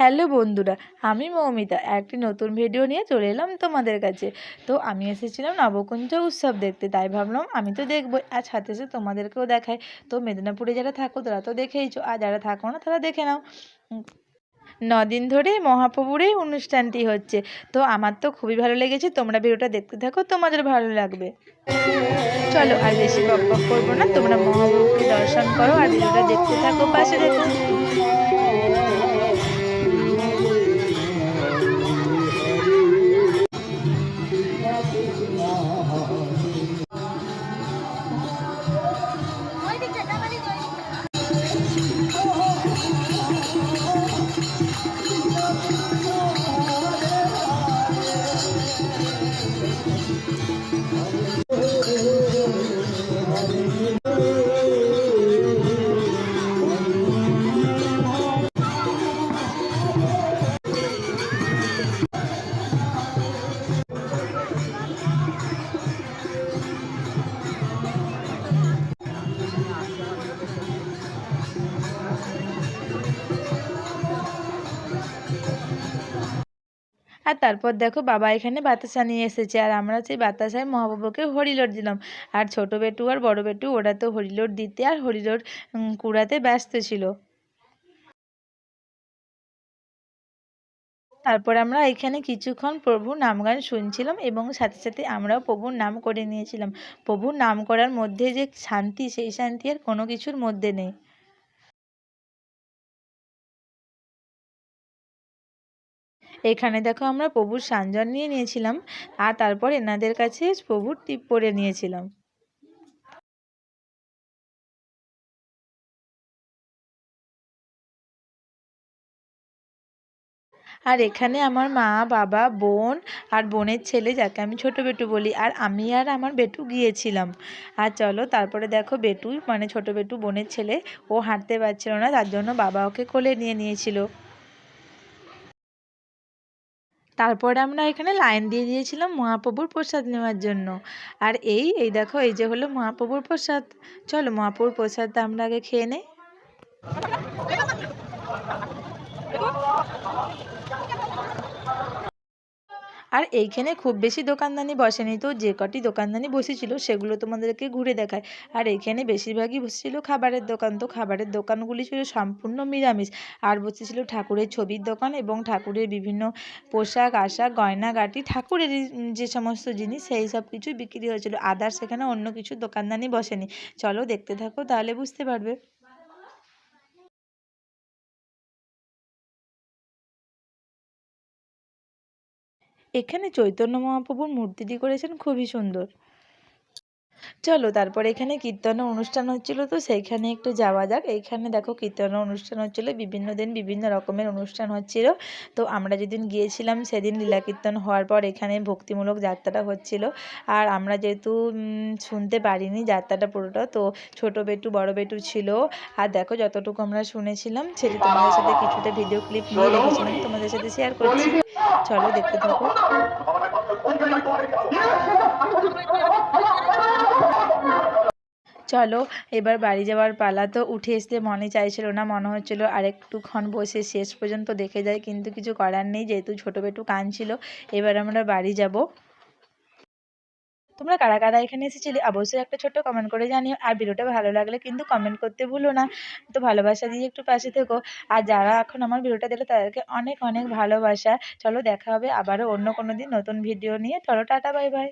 Hello বন্ধুরা, আমি মৌমিতা। একটি নতুন ভিডিও নিয়ে চলে এলাম তোমাদের কাছে। তো আমি এসেছিলাম নবকুঞ্জ উৎসব দেখতে, তাই ভাবলাম আমি তো দেখব। আর সাথে সাথে তোমাদেরকেও দেখাই। তো মেদিনীপুরে যারা থাকো, তারা তো দেখেইছো। আর যারা থাকো না, তারা দেখে নাও। দিন ধরে মহাপ্রভুর অনুষ্ঠানটি হচ্ছে। তো আমার তো খুবই ভালো লেগেছে। তোমরা ভিডিওটা দেখতে থাকো, তোমাদের ভালো লাগবে। চলো আর বেশি বক বক করব না। তোমরা মহাপ্রভুকে দর্শন করো আর ভিডিওটা দেখতে থাকো। পাশে দেখো। আর তারপর দেখো বাবা এখানে বাতাসা নিয়ে এসেছে, আর আমরা সেই বাতাসায় মহাপ্রভুকে হরিলোট দিলাম। আর ছোট বেটু আর বড় বেটু, ওরা তো হরিলোট দিতে আর হরিলোট কুড়াতে ব্যস্ত ছিল। তারপর আমরা এখানে কিছুক্ষণ প্রভুর নাম গান শুনছিলাম এবং সাথে সাথে আমরাও প্রভুর নাম করে নিয়েছিলাম। প্রভুর নাম করার মধ্যে যে শান্তি, সেই শান্তি আর কোনো কিছুর মধ্যে নেই। এখানে দেখো আমরা প্রভুর সাঞ্জন নিয়ে নিয়েছিলাম আর তারপর এনাদের কাছে প্রভুর টিপ পরে নিয়েছিলাম। আর এখানে আমার মা, বাবা, বোন আর বোনের ছেলে, যাকে আমি ছোট বেটু বলি, আর আমি আর আমার বেটু গিয়েছিলাম। আর চলো তারপরে দেখো বেটু মানে ছোট বেটু বোনের ছেলে, ও হাঁটতে পারছিল না, তার জন্য বাবা ওকে কোলে নিয়ে নিয়েছিল। তারপরে আমরা এখানে লাইন দিয়ে দিয়েছিলাম মহাপ্রভুর প্রসাদ নেওয়ার জন্য। আর এই এই দেখো, এই যে হলো মহাপ্রভুর প্রসাদ। চলো মহাপ্রভুর প্রসাদটা আমরা আগে খেয়ে নেই। আর এইখানে খুব বেশি দোকানদানি বসেনি তো, যে কটি দোকানদানি বসেছিল সেগুলো তোমাদেরকে ঘুরে দেখায়। আর এইখানে বেশিরভাগই বসেছিল খাবারের দোকান। তো খাবারের দোকানগুলি ছিল সম্পূর্ণ নিরামিষ। আর বসেছিল ঠাকুরের ছবির দোকান এবং ঠাকুরের বিভিন্ন পোশাক, আশাক গয়নাগাটি ঠাকুরের যে সমস্ত জিনিস সেই সব কিছুই বিক্রি হয়েছিল। আদার সেখানে অন্য কিছু দোকানদানি বসেনি। চলো দেখতে থাকো, তাহলে বুঝতে পারবে। এখানে চৈতন্য মহাপ্রভুর মূর্তিটি করেছেন খুবই সুন্দর। চলো, তারপর এখানে কীর্তনের অনুষ্ঠান হচ্ছিল, তো সেইখানে একটু যাওয়া যাক। এইখানে দেখো কীর্তনের অনুষ্ঠান হচ্ছিল, বিভিন্ন দিন বিভিন্ন রকমের অনুষ্ঠান হচ্ছিল। তো আমরা যেদিন গিয়েছিলাম সেদিন লীলা কীর্তন হওয়ার পর এখানে ভক্তিমূলক যাত্রাটা হচ্ছিল। আর আমরা যেহেতু শুনতে পারিনি যাত্রাটা পুরোটা, তো ছোট বেটু, বড় বেটু ছিল। আর দেখো, যতটুকু আমরা শুনেছিলাম, সেটি তোমাদের সাথে কিছুটা ভিডিও ক্লিপ নিয়ে রেখেছিলাম। তোমাদের সাথে শেয়ার করছি। চলো দেখতে থাকো। চলো, এবার বাড়ি যাওয়ার পালা তো উঠে আসতে মনে চাইছিল না, মনে হচ্ছিল আরেকটুক্ষণ বসে শেষ পর্যন্ত দেখে যায়, কিন্তু কিছু করার নেই, যেহেতু ছোটো বেটু কাঁদছিল, এবার আমরা বাড়ি যাব। তোমরা কারা কারা এখানে এসেছিলে অবশ্যই একটা ছোট্ট কমেন্ট করে জানিও। আর ভিডিওটা ভালো লাগলে কিন্তু কমেন্ট করতে ভুলো না। তো ভালোবাসা দিয়ে একটু পাশে থেকো। আর যারা এখন আমার ভিডিওটা দিলে তাদেরকে অনেক অনেক ভালোবাসা। চলো দেখা হবে আবারও অন্য কোনো দিন নতুন ভিডিও নিয়ে। চলো টাটা বাই বাই